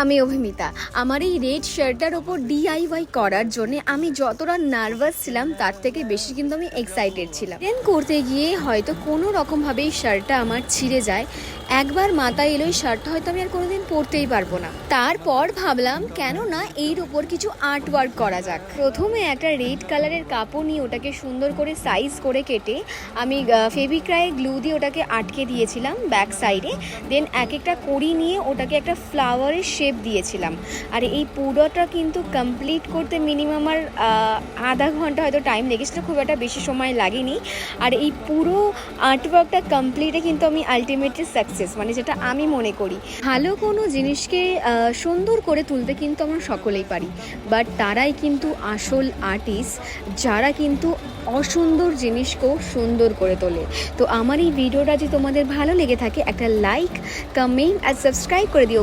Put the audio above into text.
আমি অভিমিতা। আমার এই রেড শার্টটার ওপর ডিআইওয়াই করার জন্য আমি যতটা নার্ভাস ছিলাম, তার থেকে বেশি কিন্তু আমি এক্সাইটেড ছিলাম। দেন করতে গিয়ে হয়তো কোনো রকমভাবে এই শার্টটা আমার ছিঁড়ে যায়। একবার মাথায় এলো এই শার্টটা হয়তো আমি আর কোনোদিন পরতেই পারব না। তারপর ভাবলাম, কেন না এর ওপর কিছু আর্ট ওয়ার্ক করা যাক। প্রথমে একটা রেড কালারের কাপড় নিয়ে ওটাকে সুন্দর করে সাইজ করে কেটে আমি ফেবিক্রায়ে গ্লু দিয়ে ওটাকে আটকে দিয়েছিলাম ব্যাক সাইডে দেন এক একটা কড়ি নিয়ে ওটাকে একটা ফ্লাওয়ারের শেপ দিয়েছিলাম। আর এই পুরোটা কিন্তু কমপ্লিট করতে মিনিমাম আহ, আধা ঘণ্টা হয়তো টাইম লেগেছিল খুব একটা বেশি সময় লাগেনি। আর এই পুরো আর্টওয়ার্কটা কমপ্লিটে কিন্তু আমি আলটিমেটলি সাকসেস মানে যেটা আমি মনে করি। ভালো কোনো জিনিসকে সুন্দর করে তুলতে কিন্তু আমরা সকলেই পারি। বাট তারাই কিন্তু আসল আর্টিস্ট যারা কিন্তু অসুন্দর জিনিসকেও সুন্দর করে তোলে। তো আমার এই ভিডিওটা যদি তোমাদের ভালো লেগে থাকে একটা লাইক কমেন্ট আর সাবস্ক্রাইব করে দিও।